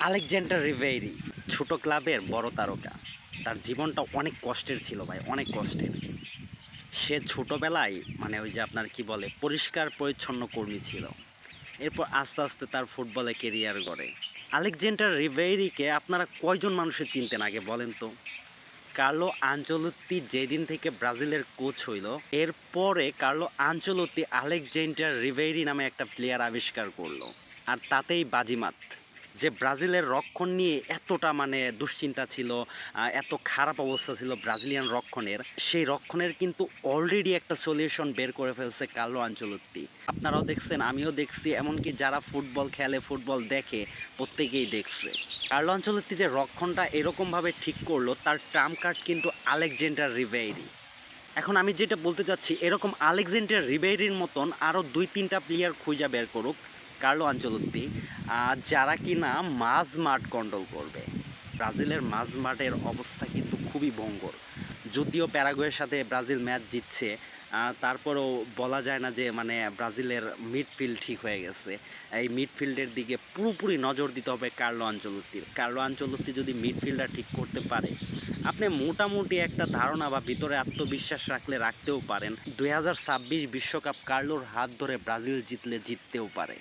Alexander রিভেইরি, ছোট ক্লাবের বড় তারকা। তার জীবনটা অনেক কষ্টের ছিল ভাই, অনেক কষ্টের। সে ছোটবেলায় মানে ওই যে আপনার কি বলে, পরিষ্কার পরিচ্ছন্ন কর্মী ছিল। এরপর আস্তে আস্তে তার ফুটবলে কেরিয়ার গড়ে। আলেকজান্ডার রিভেইরিকে আপনারা কয়জন মানুষের চিনতেন আগে বলেন তো? কার্লো আঞ্চলত্তি যেদিন থেকে ব্রাজিলের কোচ হইল, এরপরে কার্লো আঞ্চলত্তি আলেকজান্ডার রিভেইরি নামে একটা প্লেয়ার আবিষ্কার করল। আর তাতেই বাজিমাত। যে ব্রাজিলের রক্ষণ নিয়ে এতটা মানে দুশ্চিন্তা ছিল এত খারাপ অবস্থা ছিল ব্রাজিলিয়ান রক্ষণের, সেই রক্ষণের কিন্তু অলরেডি একটা সলিউশন বের করে ফেলছে কার্লো আঞ্চলত্তি। আপনারাও দেখছেন, আমিও দেখছি, এমনকি যারা ফুটবল খেলে, ফুটবল দেখে, প্রত্যেকেই দেখছে। কার্লো আঞ্চলত্তি যে রক্ষণটা এরকমভাবে ঠিক করল, তার ট্রাম কার্ড কিন্তু আলেকজেন্ডার রিভেইরি এখন আমি যেটা বলতে চাচ্ছি, এরকম আলেকজেন্ডার রিবেরির মতন আরও দুই তিনটা প্লেয়ার খুঁজা বের করুক কার্লো আঞ্চলত্তি আহ, যারা কিনা মাঝ মাঠ কন্ট্রোল করবে। ব্রাজিলের মাঝ মাঠের অবস্থা কিন্তু খুবই ভঙ্গর। যদিও প্যারাগুয়ের সাথে ব্রাজিল ম্যাচ জিতছে তারপরেও বলা যায় না যে মানে ব্রাজিলের মিডফিল্ড ঠিক হয়ে গেছে। এই মিডফিল্ডের দিকে পুরোপুরি নজর দিতে হবে কার্লো আঞ্চলত্তির। কার্লো আঞ্চলত্তি যদি মিডফিল্ডার ঠিক করতে পারে আপনি মোটামুটি একটা ধারণা বা ভিতরে আত্মবিশ্বাস রাখলে রাখতেও পারেন। দুই বিশ্বকাপ কার্লোর হাত ধরে ব্রাজিল জিতলে জিততেও পারে।